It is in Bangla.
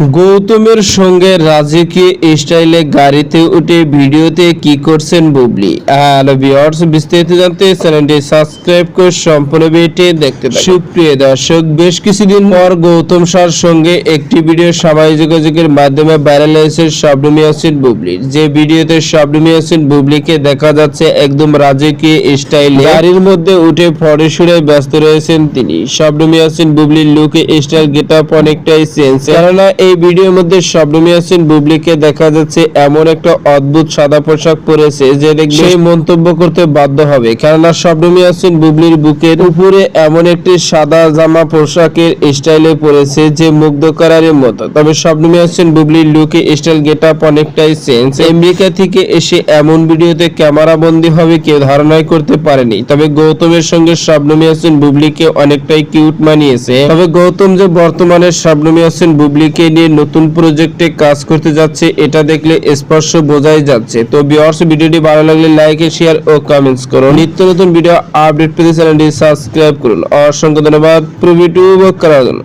গৌতমের সঙ্গে রাজকীয় স্টাইলে গাড়িতে উঠে ভিডিওতে কি করছেন বুবলি? হ্যালো ভিউয়ার্স, বিস্তারিত জানতে চ্যানেলটি সাবস্ক্রাইব করে সম্পূর্ণ ভিডিওটি দেখতে থাকুন। সুপ্রিয় দর্শক, বেশ কিছুদিন পর গৌতম সার সঙ্গে একটি ভিডিও সামাজিক যোগাযোগের মাধ্যমে ভাইরাল হয়েছে শবনমী বুবলির যে ভিডিওতে শবনমী বুবলিকে দেখা যাচ্ছে একদম রাজকীয় স্টাইলে, গাড়ির মধ্যে উঠে ফটো সুরে ব্যস্ত রয়েছেন তিনি। শবনমী বুবলির লুকে স্টাইল গেট আপ অনেকটাই চেঞ্জ। কেননা এই ভিডিওর মধ্যে শবনমী হাসিন বুবলিকে দেখা যাচ্ছে এমন একটা অদ্ভুত সাদা পোশাক পরেছে যে সেই মন্তব্য করতে বাধ্য হবে। কেননা শবনমী হাসিন বুবলির বুকের উপরে এমন একটি সাদা জামা পোশাকের স্টাইলে পরেছে যে মুগ্ধ করার মতো। তবে শবনমী হাসিন বুবলির লুকে স্টাইল গেট আপ অনেকটাই চেঞ্জ। আমেরিকা থেকে এসে এমন ভিডিওতে ক্যামেরা বন্দী হবে কেউ ধারণাই করতে পারেনি। তবে গৌতমের সঙ্গে শবনমী হাসিন বুবলিকে অনেকটাই কিউট মানিয়েছে। তবে গৌতম যে বর্তমানে শবনমী হাসিন বুবলিকে নিয়ে নতুন প্রজেক্টে কাজ করতে যাচ্ছে, এটা দেখলে স্পর্শ বোঝাই যাচ্ছে। তো ভিউয়ার্স ভিডিওটি ভালো লাগলে লাইক শেয়ার ও কমেন্টস করুন। নিত্য নতুন ভিডিও আপডেট পেতে চ্যানেলটি সাবস্ক্রাইব করুন। অসংখ্য ধন্যবাদ। প্রভিটু করার জন্য।